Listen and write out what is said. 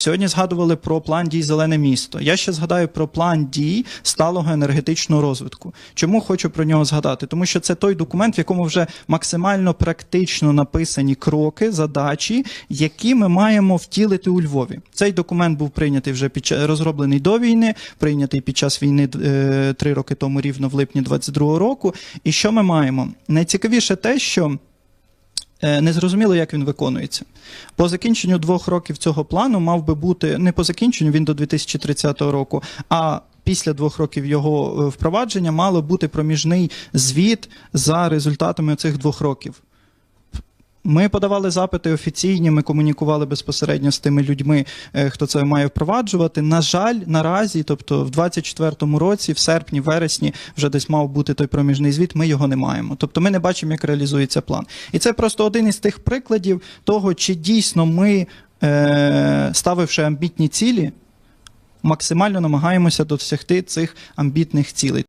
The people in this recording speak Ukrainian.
Сьогодні згадували про план дій зелене місто. Я ще згадаю про план дій сталого енергетичного розвитку. Чому хочу про нього згадати? Тому що це той документ, в якому вже максимально практично написані кроки, задачі, які ми маємо втілити у Львові. Цей документ був прийнятий вже під час розроблений до війни, прийнятий під час війни е, три роки тому, рівно в липні 22-го року. І що ми маємо? Найцікавіше те, що. Е, Незрозуміло, як він виконується. По закінченню двох років цього плану мав би бути не по закінченню, він до 2030 року, а після двох років його е, впровадження мало бути проміжний звіт за результатами цих двох років. Ми подавали запити офіційні, ми комунікували безпосередньо з тими людьми, е, хто це має впроваджувати. На жаль, наразі, тобто в 24-му році, в серпні, вересні, вже десь мав бути той проміжний звіт. Ми його не маємо. Тобто, ми не бачимо, як реалізується план. І це просто один із тих прикладів того, чи дійсно ми, е, ставивши амбітні цілі, максимально намагаємося досягти цих амбітних цілей.